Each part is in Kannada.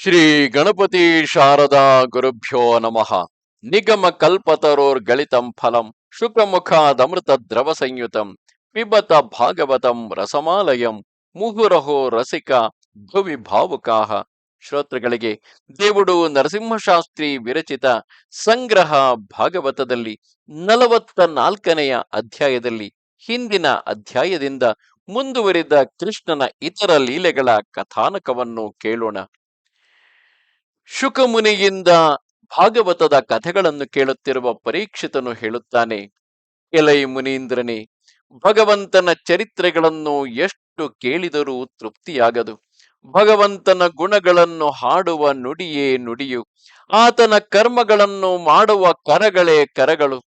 ಶ್ರೀ ಗಣಪತಿ ಶಾರದಾ ಗುರುಭ್ಯೋ ನಮಃ. ನಿಗಮ ಕಲ್ಪತರೋರ್ಗಳಿತಂ ಫಲಂ ಶುಕ್ರಮುಖಾದಮೃತ ದ್ರವ ಸಂಯುತಂ ಪಿಬತ ಭಾಗವತಂ ರಸಮಾಲಯಂ, ಮುಹುರಹೋ ರಸಿಕ ಭುವಿ ಭಾವುಕಾಹ. ಶ್ರೋತೃಗಳಿಗೆ, ದೇವುಡು ನರಸಿಂಹಶಾಸ್ತ್ರಿ ವಿರಚಿತ ಸಂಗ್ರಹ ಭಾಗವತದಲ್ಲಿ ನಲವತ್ತ ನಾಲ್ಕನೆಯ ಅಧ್ಯಾಯದಲ್ಲಿ ಹಿಂದಿನ ಅಧ್ಯಾಯದಿಂದ ಮುಂದುವರಿದ ಕೃಷ್ಣನ ಇತರ ಲೀಲೆಗಳ ಕಥಾನಕವನ್ನು ಕೇಳೋಣ. ಶುಕಮುನಿಯಿಂದ ಭಾಗವತದ ಕಥೆಗಳನ್ನು ಕೇಳುತ್ತಿರುವ ಪರೀಕ್ಷಿತನು ಹೇಳುತ್ತಾನೆ, ಎಲೈ ಮುನೀಂದ್ರನೇ, ಭಗವಂತನ ಚರಿತ್ರೆಗಳನ್ನು ಎಷ್ಟು ಕೇಳಿದರೂ ತೃಪ್ತಿಯಾಗದು. ಭಗವಂತನ ಗುಣಗಳನ್ನು ಹಾಡುವ ನುಡಿಯೇ ನುಡಿಯು, ಆತನ ಕರ್ಮಗಳನ್ನು ಮಾಡುವ ಕರಗಳೇ ಕರಗಳು.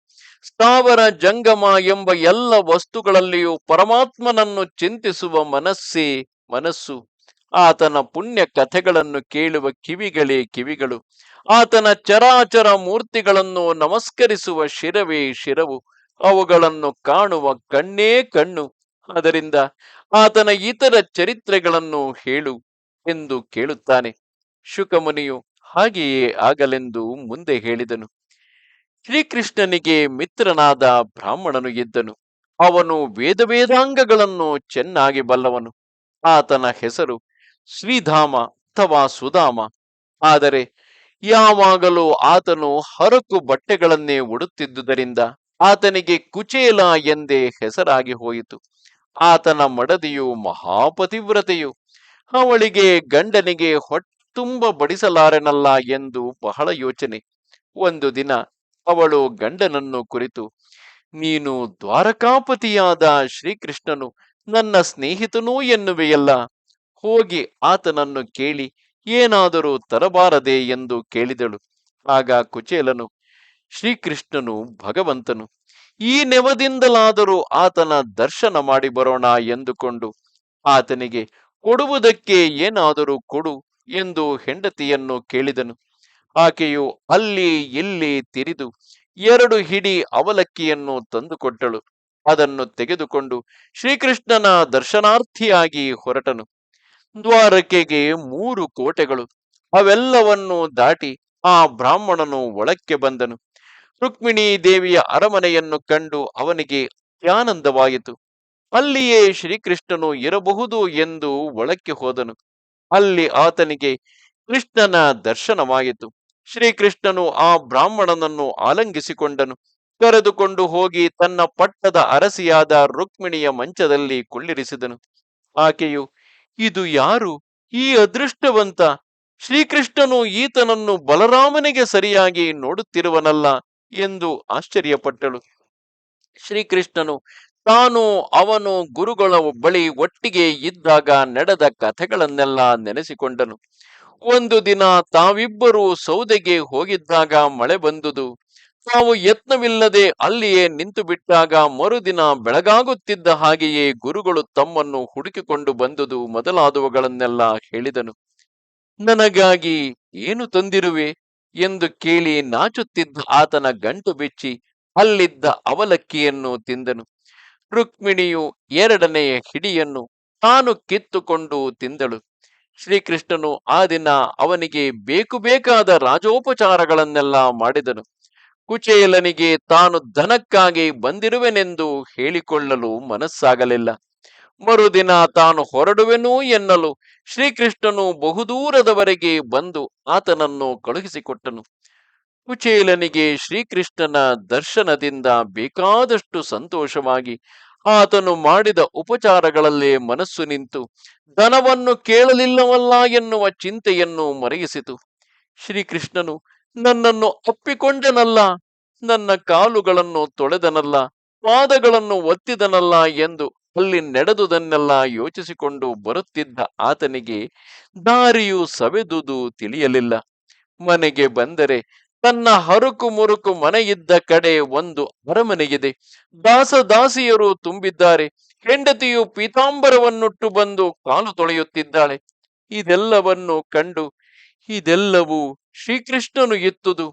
ಸ್ಥಾವರ ಜಂಗಮ ಎಂಬ ಎಲ್ಲ ವಸ್ತುಗಳಲ್ಲಿಯೂ ಪರಮಾತ್ಮನನ್ನು ಚಿಂತಿಸುವ ಮನಸ್ಸೇ ಮನಸ್ಸು. ಆತನ ಪುಣ್ಯ ಕಥೆಗಳನ್ನು ಕೇಳುವ ಕಿವಿಗಳೇ ಕಿವಿಗಳು. ಆತನ ಚರಾಚರ ಮೂರ್ತಿಗಳನ್ನು ನಮಸ್ಕರಿಸುವ ಶಿರವೇ ಶಿರವು. ಅವುಗಳನ್ನು ಕಾಣುವ ಕಣ್ಣೇ ಕಣ್ಣು. ಅದರಿಂದ ಆತನ ಇತರ ಚರಿತ್ರೆಗಳನ್ನು ಹೇಳು ಎಂದು ಕೇಳುತ್ತಾನೆ. ಶುಕಮುನಿಯು ಹಾಗೆಯೇ ಆಗಲೆಂದು ಮುಂದೆ ಹೇಳಿದನು. ಶ್ರೀಕೃಷ್ಣನಿಗೆ ಮಿತ್ರನಾದ ಬ್ರಾಹ್ಮಣನು ಇದ್ದನು. ಅವನು ವೇದ ವೇದಾಂಗಗಳನ್ನು ಚೆನ್ನಾಗಿ ಬಲ್ಲವನು. ಆತನ ಹೆಸರು ಶ್ರೀಧಾಮ ಅಥವಾ ಸುಧಾಮ. ಆದರೆ ಯಾವಾಗಲೂ ಆತನು ಹರಕು ಬಟ್ಟೆಗಳನ್ನೇ ಉಡುತ್ತಿದ್ದುದರಿಂದ ಆತನಿಗೆ ಕುಚೇಲ ಎಂದೇ ಹೆಸರಾಗಿ ಹೋಯಿತು. ಆತನ ಮಡದಿಯು ಮಹಾಪತಿವ್ರತೆಯು. ಅವಳಿಗೆ ಗಂಡನಿಗೆ ಹೊಟ್ಟುಂಬ ಬಡಿಸಲಾರೆನಲ್ಲ ಎಂದು ಬಹಳ ಯೋಚನೆ. ಒಂದು ದಿನ ಅವಳು ಗಂಡನನ್ನು ಕುರಿತು, ನೀನು ದ್ವಾರಕಾಪತಿಯಾದ ಶ್ರೀಕೃಷ್ಣನು, ನನ್ನ ಸ್ನೇಹಿತನೂ ಎನ್ನುವೆಯಲ್ಲ ಹೋಗಿ ಆತನನ್ನು ಕೇಳಿ, ಏನಾದರೂ ತರಬಾರದೆ? ಎಂದು ಕೇಳಿದಳು. ಆಗ ಕುಚೇಲನು, ಶ್ರೀಕೃಷ್ಣನು ಭಗವಂತನು, ಈ ನೆವದಿಂದಲಾದರೂ ಆತನ ದರ್ಶನ ಮಾಡಿ ಬರೋಣ ಎಂದುಕೊಂಡು, ಆತನಿಗೆ, ಕೊಡುವುದಕ್ಕೆ ಏನಾದರೂ ಕೊಡು ಎಂದು ಹೆಂಡತಿಯನ್ನು ಕೇಳಿದನು. ಆಕೆಯು ಅಲ್ಲಿ ಇಲ್ಲಿ ತಿರಿದು ಎರಡು ಹಿಡಿ ಅವಲಕ್ಕಿಯನ್ನು ತಂದುಕೊಟ್ಟಳು. ಅದನ್ನು ತೆಗೆದುಕೊಂಡು ಶ್ರೀಕೃಷ್ಣನ ದರ್ಶನಾರ್ಥಿಯಾಗಿ ಹೊರಟನು. ದ್ವಾರಕೆಗೆ ಮೂರು ಕೋಟೆಗಳು. ಅವೆಲ್ಲವನ್ನು ದಾಟಿ ಆ ಬ್ರಾಹ್ಮಣನು ಒಳಕ್ಕೆ ಬಂದನು. ರುಕ್ಮಿಣಿ ದೇವಿಯ ಅರಮನೆಯನ್ನು ಕಂಡು ಅವನಿಗೆ ಅತ್ಯಾನಂದವಾಯಿತು ಅಲ್ಲಿಯೇ ಶ್ರೀಕೃಷ್ಣನು ಇರಬಹುದು ಎಂದು ಒಳಕ್ಕೆ ಹೋದನು. ಅಲ್ಲಿ ಆತನಿಗೆ ಕೃಷ್ಣನ ದರ್ಶನವಾಯಿತು. ಶ್ರೀಕೃಷ್ಣನು ಆ ಬ್ರಾಹ್ಮಣನನ್ನು ಆಲಂಗಿಸಿಕೊಂಡನು. ಕರೆದುಕೊಂಡು ಹೋಗಿ ತನ್ನ ಪಟ್ಟದ ಅರಸಿಯಾದ ರುಕ್ಮಿಣಿಯ ಮಂಚದಲ್ಲಿ ಕುಳ್ಳಿರಿಸಿದನು. ಆಕೆಯು ಇದು ಯಾರು? ಈ ಅದೃಷ್ಟವಂತ. ಶ್ರೀಕೃಷ್ಣನು ಈತನನ್ನು ಬಲರಾಮನಿಗೆ ಸರಿಯಾಗಿ ನೋಡುತ್ತಿರುವನಲ್ಲ ಎಂದು ಆಶ್ಚರ್ಯಪಟ್ಟಳು. ಶ್ರೀಕೃಷ್ಣನು, ತಾನು ಅವನು ಗುರುಗಳ ಬಳಿ ಒಟ್ಟಿಗೆ ಇದ್ದಾಗ ನಡೆದ ಕಥೆಗಳನ್ನೆಲ್ಲ ನೆನೆಸಿಕೊಂಡನು. ಒಂದು ದಿನ ತಾವಿಬ್ಬರು ಸೌದೆಗೆ ಹೋಗಿದ್ದಾಗ ಮಳೆ ಬಂದುದು. ತಾವು ಯತ್ನವಿಲ್ಲದೆ ಅಲ್ಲಿಯೇ ನಿಂತು ಬಿಟ್ಟಾಗ ಮರುದಿನ ಬೆಳಗಾಗುತ್ತಿದ್ದ ಹಾಗೆಯೇ ಗುರುಗಳು ತಮ್ಮನ್ನು ಹುಡುಕಿಕೊಂಡು ಬಂದುದು ಮೊದಲಾದವುಗಳನ್ನೆಲ್ಲ ಹೇಳಿದನು. ನನಗಾಗಿ ಏನು ತಂದಿರುವೆ? ಎಂದು ಕೇಳಿ ನಾಚುತ್ತಿದ್ದ ಆತನ ಗಂಟು ಬಿಚ್ಚಿ ಅಲ್ಲಿದ್ದ ಅವಲಕ್ಕಿಯನ್ನು ತಿಂದನು. ರುಕ್ಮಿಣಿಯು ಎರಡನೆಯ ಹಿಡಿಯನ್ನು ತಾನು ಕಿತ್ತುಕೊಂಡು ತಿಂದಳು. ಶ್ರೀಕೃಷ್ಣನು ಆ ದಿನ ಅವನಿಗೆ ಬೇಕು ಬೇಕಾದ ರಾಜೋಪಚಾರಗಳನ್ನೆಲ್ಲ ಮಾಡಿದನು. ಕುಚೇಲನಿಗೆ ತಾನು ಧನಕ್ಕಾಗಿ ಬಂದಿರುವೆನೆಂದು ಹೇಳಿಕೊಳ್ಳಲು ಮನಸ್ಸಾಗಲಿಲ್ಲ. ಮರುದಿನ ತಾನು ಹೊರಡುವೆನು ಎನ್ನಲು ಶ್ರೀಕೃಷ್ಣನು ಬಹುದೂರದವರೆಗೆ ಬಂದು ಆತನನ್ನು ಕಳುಹಿಸಿಕೊಟ್ಟನು. ಕುಚೇಲನಿಗೆ ಶ್ರೀಕೃಷ್ಣನ ದರ್ಶನದಿಂದ ಬೇಕಾದಷ್ಟು ಸಂತೋಷವಾಗಿ ಆತನು ಮಾಡಿದ ಉಪಚಾರಗಳಲ್ಲೇ ಮನಸ್ಸು ನಿಂತು ಧನವನ್ನು ಕೇಳಲಿಲ್ಲವಲ್ಲ ಎನ್ನುವ ಚಿಂತೆಯನ್ನು ಮರೆಯಿಸಿತು. ಶ್ರೀಕೃಷ್ಣನು ನನ್ನನ್ನು ಅಪ್ಪಿಕೊಂಡನಲ್ಲ ನನ್ನ ಕಾಲುಗಳನ್ನು ತೊಳೆದನಲ್ಲ, ಪಾದಗಳನ್ನು ಒತ್ತಿದನಲ್ಲ ಎಂದು ಅಲ್ಲಿ ನಡೆದುದನ್ನೆಲ್ಲ ಯೋಚಿಸಿಕೊಂಡು ಬರುತ್ತಿದ್ದ ಆತನಿಗೆ ದಾರಿಯು ಸವೆದುದು ತಿಳಿಯಲಿಲ್ಲ. ಮನೆಗೆ ಬಂದರೆ ತನ್ನ ಹರುಕು ಮುರುಕು ಮನೆಯಿದ್ದ ಕಡೆ ಒಂದು ಅರಮನೆಗಿದೆ ದಾಸ ದಾಸಿಯರು ತುಂಬಿದ್ದಾರೆ. ಹೆಂಡತಿಯು ಪೀತಾಂಬರವನ್ನುಟ್ಟು ಬಂದು ಕಾಲು ತೊಳೆಯುತ್ತಿದ್ದಾಳೆ. ಇದೆಲ್ಲವನ್ನು ಕಂಡು ಇದೆಲ್ಲವೂ ಶ್ರೀಕೃಷ್ಣನು ಎತ್ತುದು.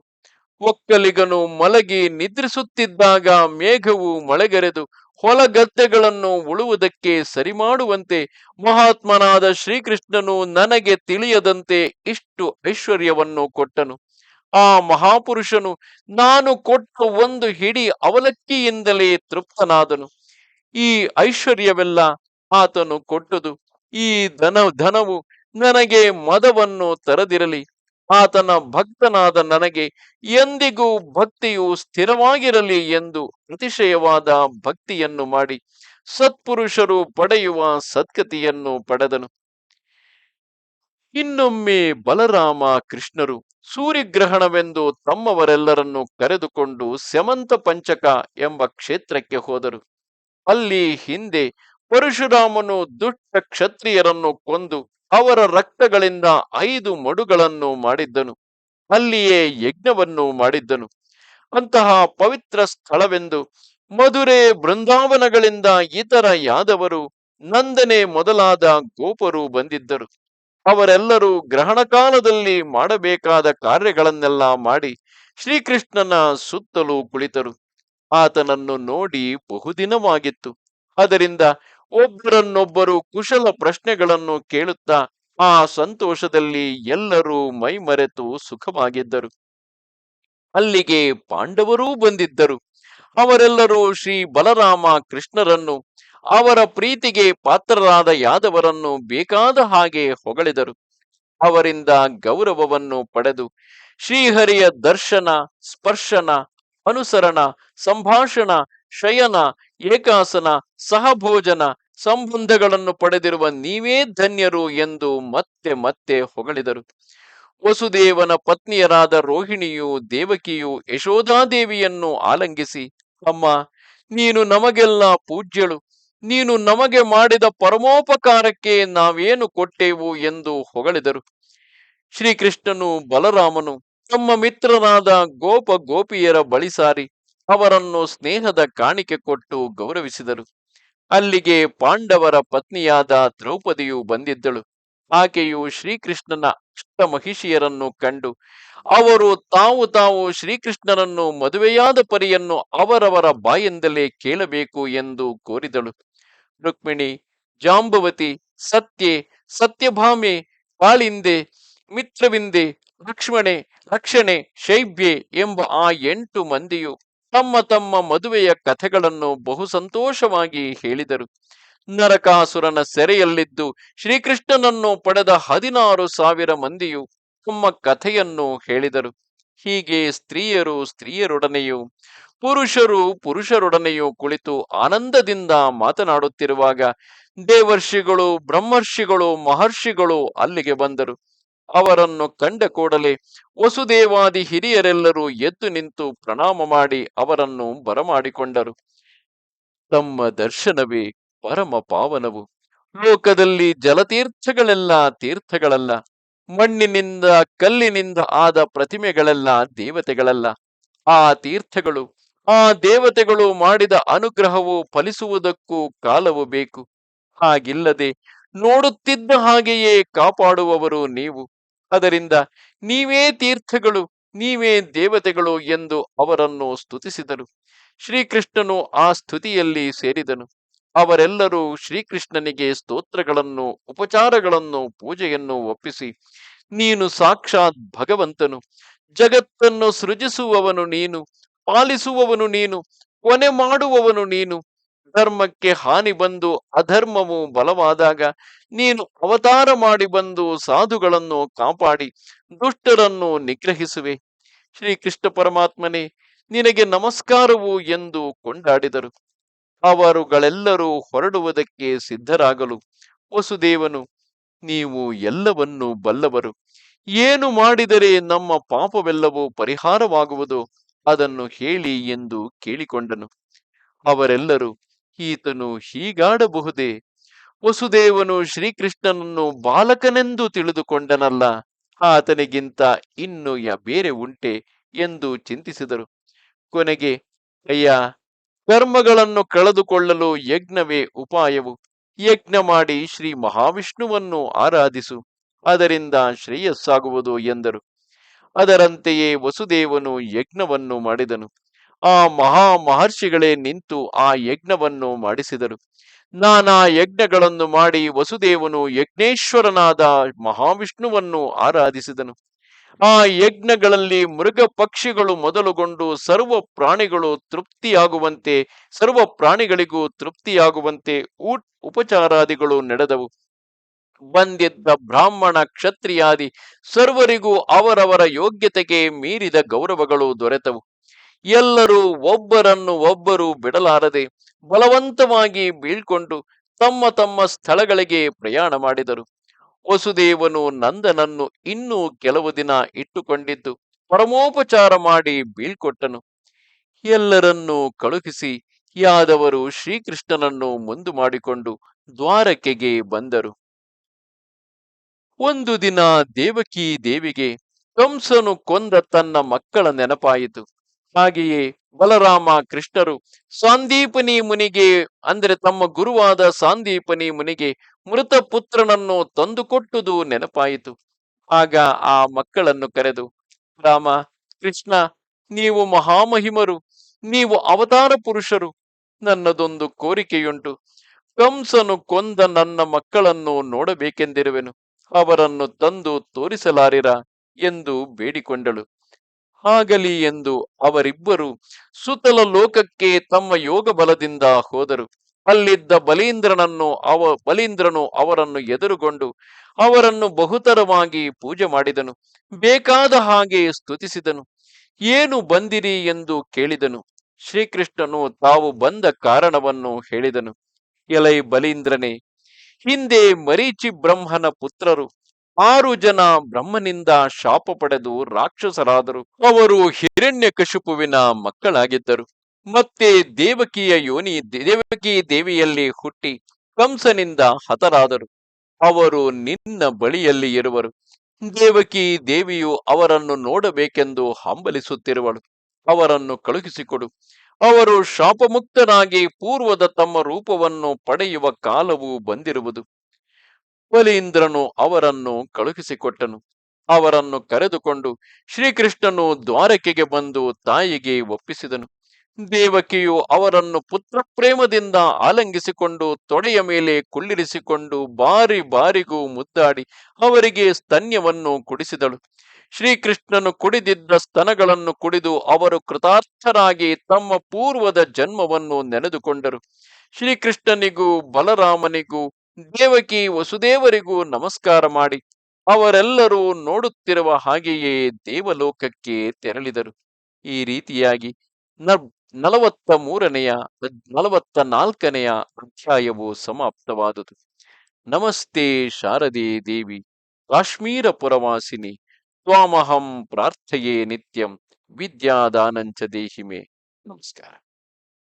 ಒಕ್ಕಲಿಗನು ಮಲಗಿ ನಿದ್ರಿಸುತ್ತಿದ್ದಾಗ ಮೇಘವು ಮಳೆಗರೆದು ಹೊಲಗದ್ದೆಗಳನ್ನು ಉಳುವುದಕ್ಕೆ ಸರಿ ಮಾಡುವಂತೆ ಮಹಾತ್ಮನಾದ ಶ್ರೀಕೃಷ್ಣನು ನನಗೆ ತಿಳಿಯದಂತೆ ಇಷ್ಟು ಐಶ್ವರ್ಯವನ್ನು ಕೊಟ್ಟನು. ಆ ಮಹಾಪುರುಷನು ನಾನು ಕೊಟ್ಟ ಒಂದು ಹಿಡಿ ಅವಲಕ್ಕಿಯಿಂದಲೇ ತೃಪ್ತನಾದನು. ಈ ಐಶ್ವರ್ಯವೆಲ್ಲ ಆತನು ಕೊಟ್ಟದು. ಈ ಧನ ಧನವು ನನಗೆ ಮದವನ್ನು ತರದಿರಲಿ. ಆತನ ಭಕ್ತನಾದ ನನಗೆ ಎಂದಿಗೂ ಭಕ್ತಿಯು ಸ್ಥಿರವಾಗಿರಲಿ ಎಂದು ಅತಿಶಯವಾದ ಭಕ್ತಿಯನ್ನು ಮಾಡಿ ಸತ್ಪುರುಷರು ಪಡೆಯುವ ಸದ್ಗತಿಯನ್ನು ಪಡೆದನು. ಇನ್ನೊಮ್ಮೆ ಬಲರಾಮ ಕೃಷ್ಣರು ಸೂರ್ಯಗ್ರಹಣವೆಂದು ತಮ್ಮವರೆಲ್ಲರನ್ನು ಕರೆದುಕೊಂಡು ಸ್ಯಮಂತ ಪಂಚಕ ಎಂಬ ಕ್ಷೇತ್ರಕ್ಕೆ ಹೋದರು. ಅಲ್ಲಿ ಹಿಂದೆ ಪರಶುರಾಮನು ದುಷ್ಟ ಕ್ಷತ್ರಿಯರನ್ನು ಕೊಂದು ಅವರ ರಕ್ತಗಳಿಂದ ಐದು ಮಡುಗಳನ್ನು ಮಾಡಿದ್ದನು. ಅಲ್ಲಿಯೇ ಯಜ್ಞವನ್ನು ಮಾಡಿದ್ದನು. ಅಂತಹ ಪವಿತ್ರ ಸ್ಥಳವೆಂದು ಮಧುರೆ ಬೃಂದಾವನಗಳಿಂದ ಇತರ ಯಾದವರು ನಂದನೆ ಮೊದಲಾದ ಗೋಪರು ಬಂದಿದ್ದರು. ಅವರೆಲ್ಲರೂ ಗ್ರಹಣ ಕಾಲದಲ್ಲಿ ಮಾಡಬೇಕಾದ ಕಾರ್ಯಗಳನ್ನೆಲ್ಲ ಮಾಡಿ ಶ್ರೀಕೃಷ್ಣನ ಸುತ್ತಲೂ ಕುಳಿತರು. ಆತನನ್ನು ನೋಡಿ ಬಹುದಿನವಾಗಿತ್ತು. ಅದರಿಂದ ಒಬ್ಬರನ್ನೊಬ್ಬರು ಕುಶಲ ಪ್ರಶ್ನೆಗಳನ್ನು ಕೇಳುತ್ತಾ ಆ ಸಂತೋಷದಲ್ಲಿ ಎಲ್ಲರೂ ಮೈಮರೆತು ಸುಖವಾಗಿದ್ದರು. ಅಲ್ಲಿಗೆ ಪಾಂಡವರೂ ಬಂದಿದ್ದರು. ಅವರೆಲ್ಲರೂ ಶ್ರೀ ಬಲರಾಮ ಕೃಷ್ಣರನ್ನು, ಅವರ ಪ್ರೀತಿಗೆ ಪಾತ್ರರಾದ ಯಾದವರನ್ನು ಬೇಕಾದ ಹಾಗೆ ಹೊಗಳಿದರು. ಅವರಿಂದ ಗೌರವವನ್ನು ಪಡೆದು ಶ್ರೀಹರಿಯ ದರ್ಶನ, ಸ್ಪರ್ಶನ, ಅನುಸರಣ, ಸಂಭಾಷಣ ಶಯನ ಏಕಾಸನ, ಸಹಭೋಜನ ಸಂಬಂಧಗಳನ್ನು ಪಡೆದಿರುವ ನೀವೇ ಧನ್ಯರು ಎಂದು ಮತ್ತೆ ಮತ್ತೆ ಹೊಗಳಿದರು. ವಸುದೇವನ ಪತ್ನಿಯರಾದ ರೋಹಿಣಿಯು ದೇವಕಿಯು ಯಶೋಧಾದೇವಿಯನ್ನು ಆಲಂಗಿಸಿ, ಅಮ್ಮ, ನೀನು ನಮಗೆಲ್ಲ ಪೂಜ್ಯಳು. ನೀನು ನಮಗೆ ಮಾಡಿದ ಪರಮೋಪಕಾರಕ್ಕೆ ನಾವೇನು ಕೊಟ್ಟೆವು? ಎಂದು ಹೊಗಳಿದರು. ಶ್ರೀಕೃಷ್ಣನು ಬಲರಾಮನು, ತಮ್ಮ ಮಿತ್ರರಾದ ಗೋಪ ಗೋಪಿಯರ ಬಳಿ ಸಾರಿ. ಅವರನ್ನು ಸ್ನೇಹದ ಕಾಣಿಕೆ ಕೊಟ್ಟು ಗೌರವಿಸಿದರು. ಅಲ್ಲಿಗೆ ಪಾಂಡವರ ಪತ್ನಿಯಾದ ದ್ರೌಪದಿಯು ಬಂದಿದ್ದಳು. ಆಕೆಯು ಶ್ರೀಕೃಷ್ಣನ ಅಷ್ಟ ಮಹಿಷಿಯರನ್ನು ಕಂಡು, ಅವರು ತಾವು ತಾವು ಶ್ರೀಕೃಷ್ಣನನ್ನು ಮದುವೆಯಾದ ಪರಿಯನ್ನು ಅವರವರ ಬಾಯಿಂದಲೇ ಕೇಳಬೇಕು ಎಂದು ಕೋರಿದಳು. ರುಕ್ಮಿಣಿ, ಜಾಂಬವತಿ, ಸತ್ಯೆ, ಸತ್ಯಭಾಮೆ ಕಾಳಿಂದೆ ಮಿತ್ರವಿಂದೆ, ಲಕ್ಷ್ಮಣೆ ರಕ್ಷಣೆ ಶೈಬ್ಯೆ ಎಂಬ ಆ ಎಂಟು ಮಂದಿಯು ತಮ್ಮ ತಮ್ಮ ಮದುವೆಯ ಕಥೆಗಳನ್ನು ಬಹು ಸಂತೋಷವಾಗಿ ಹೇಳಿದರು. ನರಕಾಸುರನ ಸೆರೆಯಲ್ಲಿದ್ದು ಶ್ರೀಕೃಷ್ಣನನ್ನು ಪಡೆದ ಹದಿನಾರು ಸಾವಿರ ಮಂದಿಯು ತಮ್ಮ ಕಥೆಯನ್ನು ಹೇಳಿದರು. ಹೀಗೆ ಸ್ತ್ರೀಯರು ಸ್ತ್ರೀಯರೊಡನೆಯೂ ಪುರುಷರು ಪುರುಷರೊಡನೆಯೂ ಕುಳಿತು ಆನಂದದಿಂದ ಮಾತನಾಡುತ್ತಿರುವಾಗ ದೇವರ್ಷಿಗಳು, ಬ್ರಹ್ಮರ್ಷಿಗಳು, ಮಹರ್ಷಿಗಳು ಅಲ್ಲಿಗೆ ಬಂದರು. ಅವರನ್ನು ಕಂಡ ಕೂಡಲೇ ವಸುದೇವಾದಿ ಹಿರಿಯರೆಲ್ಲರೂ ಎದ್ದು ನಿಂತು ಪ್ರಣಾಮ ಮಾಡಿ ಅವರನ್ನು ಬರಮಾಡಿಕೊಂಡರು. ತಮ್ಮ ದರ್ಶನವೇ ಪರಮ ಪಾವನವು. ಲೋಕದಲ್ಲಿ ಜಲತೀರ್ಥಗಳೆಲ್ಲ ತೀರ್ಥಗಳಲ್ಲ. ಮಣ್ಣಿನಿಂದ, ಕಲ್ಲಿನಿಂದ ಆದ ಪ್ರತಿಮೆಗಳೆಲ್ಲ ದೇವತೆಗಳಲ್ಲ. ಆ ತೀರ್ಥಗಳು, ಆ ದೇವತೆಗಳು ಮಾಡಿದ ಅನುಗ್ರಹವು ಫಲಿಸುವುದಕ್ಕೂ ಕಾಲವು ಬೇಕು. ಹಾಗಿಲ್ಲದೆ ನೋಡುತ್ತಿದ್ದ ಹಾಗೆಯೇ ಕಾಪಾಡುವವರು ನೀವು. ಅದರಿಂದ ನೀವೇ ತೀರ್ಥಗಳು, ನೀವೇ ದೇವತೆಗಳು ಎಂದು ಅವರನ್ನು ಸ್ತುತಿಸಿದರು. ಶ್ರೀಕೃಷ್ಣನು ಆ ಸ್ತುತಿಯಲ್ಲಿ ಸೇರಿದನು. ಅವರೆಲ್ಲರೂ ಶ್ರೀಕೃಷ್ಣನಿಗೆ ಸ್ತೋತ್ರಗಳನ್ನು, ಉಪಚಾರಗಳನ್ನು, ಪೂಜೆಯನ್ನು ಒಪ್ಪಿಸಿ, ನೀನು ಸಾಕ್ಷಾತ್ ಭಗವಂತನು. ಜಗತ್ತನ್ನು ಸೃಜಿಸುವವನು ನೀನು, ಪಾಲಿಸುವವನು ನೀನು, ಕೊನೆ ಮಾಡುವವನು ನೀನು ಧರ್ಮಕ್ಕೆ ಹಾನಿ ಬಂದು ಅಧರ್ಮವು ಬಲವಾದಾಗ ನೀನು ಅವತಾರ ಮಾಡಿ ಬಂದು ಸಾಧುಗಳನ್ನು ಕಾಪಾಡಿ ದುಷ್ಟರನ್ನು ನಿಗ್ರಹಿಸುವೆ. ಶ್ರೀಕೃಷ್ಣ ಪರಮಾತ್ಮನೇ, ನಿನಗೆ ನಮಸ್ಕಾರವು ಎಂದು ಕೊಂಡಾಡಿದರು. ಅವರುಗಳೆಲ್ಲರೂ ಹೊರಡುವುದಕ್ಕೆ ಸಿದ್ಧರಾಗಲು, ವಸುದೇವನು, ನೀವು ಎಲ್ಲವನ್ನೂ ಬಲ್ಲವರು, ಏನು ಮಾಡಿದರೆ ನಮ್ಮ ಪಾಪವೆಲ್ಲವೂ ಪರಿಹಾರವಾಗುವುದು, ಅದನ್ನು ಹೇಳಿ ಎಂದು ಕೇಳಿಕೊಂಡನು. ಅವರೆಲ್ಲರೂ ಈತನು ಹೀಗಾಡಬಹುದೇ? ವಸುದೇವನು ಶ್ರೀಕೃಷ್ಣನನ್ನು ಬಾಲಕನೆಂದು ತಿಳಿದುಕೊಂಡನಲ್ಲ, ಆತನಿಗಿಂತ ಇನ್ನು ಯ ಬೇರೆ ಉಂಟೆ ಎಂದು ಚಿಂತಿಸಿದರು. ಕೊನೆಗೆ, ಅಯ್ಯ, ಕರ್ಮಗಳನ್ನು ಕಳೆದುಕೊಳ್ಳಲು ಯಜ್ಞವೇ ಉಪಾಯವು. ಯಜ್ಞ ಮಾಡಿ ಶ್ರೀ ಮಹಾವಿಷ್ಣುವನ್ನು ಆರಾಧಿಸು, ಅದರಿಂದ ಶ್ರೇಯಸ್ಸಾಗುವುದು ಎಂದರು. ಅದರಂತೆಯೇ ವಸುದೇವನು ಯಜ್ಞವನ್ನು ಮಾಡಿದನು. ಆ ಮಹಾ ಮಹರ್ಷಿಗಳೇ ನಿಂತು ಆ ಯಜ್ಞವನ್ನು ಮಾಡಿಸಿದರು. ನಾನಾ ಯಜ್ಞಗಳನ್ನು ಮಾಡಿ ವಸುದೇವನು ಯಜ್ಞೇಶ್ವರನಾದ ಮಹಾವಿಷ್ಣುವನ್ನು ಆರಾಧಿಸಿದನು. ಆ ಯಜ್ಞಗಳಲ್ಲಿ ಮೃಗ ಪಕ್ಷಿಗಳು ಮೊದಲುಗೊಂಡು ಸರ್ವ ಪ್ರಾಣಿಗಳು ತೃಪ್ತಿಯಾಗುವಂತೆ, ಸರ್ವ ಪ್ರಾಣಿಗಳಿಗೂ ತೃಪ್ತಿಯಾಗುವಂತೆ ಊಟ ಉಪಚಾರಾದಿಗಳು ನಡೆದವು. ಬಂದಿದ್ದ ಬ್ರಾಹ್ಮಣ ಕ್ಷತ್ರಿಯಾದಿ ಸರ್ವರಿಗೂ ಅವರವರ ಯೋಗ್ಯತೆಗೆ ಮೀರಿದ ಗೌರವಗಳು ದೊರೆತವು. ಎಲ್ಲರೂ ಒಬ್ಬರನ್ನು ಒಬ್ಬರು ಬಿಡಲಾರದೆ ಬಲವಂತವಾಗಿ ಬೀಳ್ಕೊಂಡು ತಮ್ಮ ತಮ್ಮ ಸ್ಥಳಗಳಿಗೆ ಪ್ರಯಾಣ ಮಾಡಿದರು. ವಸುದೇವನು ನಂದನನ್ನು ಇನ್ನೂ ಕೆಲವು ದಿನ ಇಟ್ಟುಕೊಂಡಿದ್ದು ಪರಮೋಪಚಾರ ಮಾಡಿ ಬೀಳ್ಕೊಟ್ಟನು. ಎಲ್ಲರನ್ನೂ ಕಳುಹಿಸಿ ಯಾದವರು ಶ್ರೀಕೃಷ್ಣನನ್ನು ಮುಂದು ಮಾಡಿಕೊಂಡು ದ್ವಾರಕೆಗೆ ಬಂದರು. ಒಂದು ದಿನ ದೇವಕಿ ದೇವಿಗೆ ಕಂಸನು ಕೊಂದ ತನ್ನ ಮಕ್ಕಳ ನೆನಪಾಯಿತು. ಹಾಗೆಯೇ ಬಲರಾಮ ಕೃಷ್ಣರು, ಸಾಂದೀಪನಿ ಮುನಿಗೆ, ಅಂದರೆ ತಮ್ಮ ಗುರುವಾದ ಸಾಂದೀಪನಿ ಮುನಿಗೆ ಮೃತ ಪುತ್ರನನ್ನು ತಂದುಕೊಟ್ಟುದು ನೆನಪಾಯಿತು. ಆಗ ಆ ಮಕ್ಕಳನ್ನು ಕರೆದು, ರಾಮ, ಕೃಷ್ಣ, ನೀವು ಮಹಾಮಹಿಮರು, ನೀವು ಅವತಾರ ಪುರುಷರು, ನನ್ನದೊಂದು ಕೋರಿಕೆಯುಂಟು. ಕಂಸನು ಕೊಂದ ನನ್ನ ಮಕ್ಕಳನ್ನು ನೋಡಬೇಕೆಂದಿರುವೆನು. ಅವರನ್ನು ತಂದು ತೋರಿಸಲಾರಿರ? ಎಂದು ಬೇಡಿಕೊಂಡಳು. ಆಗಲಿ ಎಂದು ಅವರಿಬ್ಬರು ಸುತಲ ಲೋಕಕ್ಕೆ ತಮ್ಮ ಯೋಗ ಬಲದಿಂದ ಹೋದರು. ಅಲ್ಲಿದ್ದ ಬಲೀಂದ್ರನನ್ನು ಅವ, ಬಲೀಂದ್ರನು ಅವರನ್ನು ಎದುರುಗೊಂಡು ಅವರನ್ನು ಬಹುತರವಾಗಿ ಪೂಜೆ ಮಾಡಿದನು. ಬೇಕಾದ ಹಾಗೆ ಸ್ತುತಿಸಿದನು. ಏನು ಬಂದಿರಿ ಎಂದು ಕೇಳಿದನು. ಶ್ರೀಕೃಷ್ಣನು ತಾವು ಬಂದ ಕಾರಣವನ್ನು ಹೇಳಿದನು. ಎಲೈ ಬಲೀಂದ್ರನೇ, ಹಿಂದೆ ಮರೀಚಿ ಬ್ರಹ್ಮನ ಪುತ್ರರು ಆರು ಜನ ಬ್ರಹ್ಮನಿಂದ ಶಾಪ ಪಡೆದು ರಾಕ್ಷಸರಾದರು. ಅವರು ಹಿರಣ್ಯಕಶಿಪುವಿನ ಮಕ್ಕಳಾಗಿದ್ದರು. ಮತ್ತೆ ದೇವಕಿಯ ಯೋನಿ ದೇವಕಿ ದೇವಿಯಲ್ಲಿ ಹುಟ್ಟಿ ಕಂಸನಿಂದ ಹತರಾದರು. ಅವರು ನಿನ್ನ ಬಳಿಯಲ್ಲಿ ಇರುವರು. ದೇವಕಿ ದೇವಿಯು ಅವರನ್ನು ನೋಡಬೇಕೆಂದು ಹಂಬಲಿಸುತ್ತಿರುವಳು. ಅವರನ್ನು ಕಳುಹಿಸಿಕೊಡು. ಅವರು ಶಾಪಮುಕ್ತರಾಗಿ ಪೂರ್ವದ ತಮ್ಮ ರೂಪವನ್ನು ಪಡೆಯುವ ಕಾಲವು ಬಂದಿರುವುದು. ಬಲೀಂದ್ರನು ಅವರನ್ನು ಕಳುಹಿಸಿಕೊಟ್ಟನು. ಅವರನ್ನು ಕರೆದುಕೊಂಡು ಶ್ರೀಕೃಷ್ಣನು ದ್ವಾರಕೆಗೆ ಬಂದು ತಾಯಿಗೆ ಒಪ್ಪಿಸಿದನು. ದೇವಕಿಯು ಅವರನ್ನು ಪುತ್ರ ಪ್ರೇಮದಿಂದ ಆಲಂಗಿಸಿಕೊಂಡು ತೊಡೆಯ ಮೇಲೆ ಕುಳ್ಳಿರಿಸಿಕೊಂಡು ಬಾರಿ ಬಾರಿಗೂ ಮುದ್ದಾಡಿ ಅವರಿಗೆ ಸ್ತನ್ಯವನ್ನು ಕುಡಿಸಿದಳು. ಶ್ರೀಕೃಷ್ಣನು ಕುಡಿದಿದ್ದ ಸ್ತನಗಳನ್ನು ಕುಡಿದು ಅವರು ಕೃತಾರ್ಥರಾಗಿ ತಮ್ಮ ಪೂರ್ವದ ಜನ್ಮವನ್ನು ನೆನೆದುಕೊಂಡರು. ಶ್ರೀಕೃಷ್ಣನಿಗೂ ಬಲರಾಮನಿಗೂ ದೇವಕಿ ವಸುದೇವರಿಗೂ ನಮಸ್ಕಾರ ಮಾಡಿ ಅವರೆಲ್ಲರೂ ನೋಡುತ್ತಿರುವ ಹಾಗೆಯೇ ದೇವಲೋಕಕ್ಕೆ ತೆರಳಿದರು. ಈ ರೀತಿಯಾಗಿ ನಲವತ್ತ ಮೂರನೆಯ, ನಲವತ್ತ ನಾಲ್ಕನೆಯ ಅಧ್ಯಾಯವು ಸಮಾಪ್ತವಾದುದು. ನಮಸ್ತೆ ಶಾರದೆ ದೇವಿ, ಕಾಶ್ಮೀರ ಪುರವಾಸಿನಿ, ತ್ವಾಮಹಂ ಪ್ರಾರ್ಥಯೇ ನಿತ್ಯಂ, ವಿದ್ಯಾದಾನಂಚ ದೇಹಿಮೆ. ನಮಸ್ಕಾರ.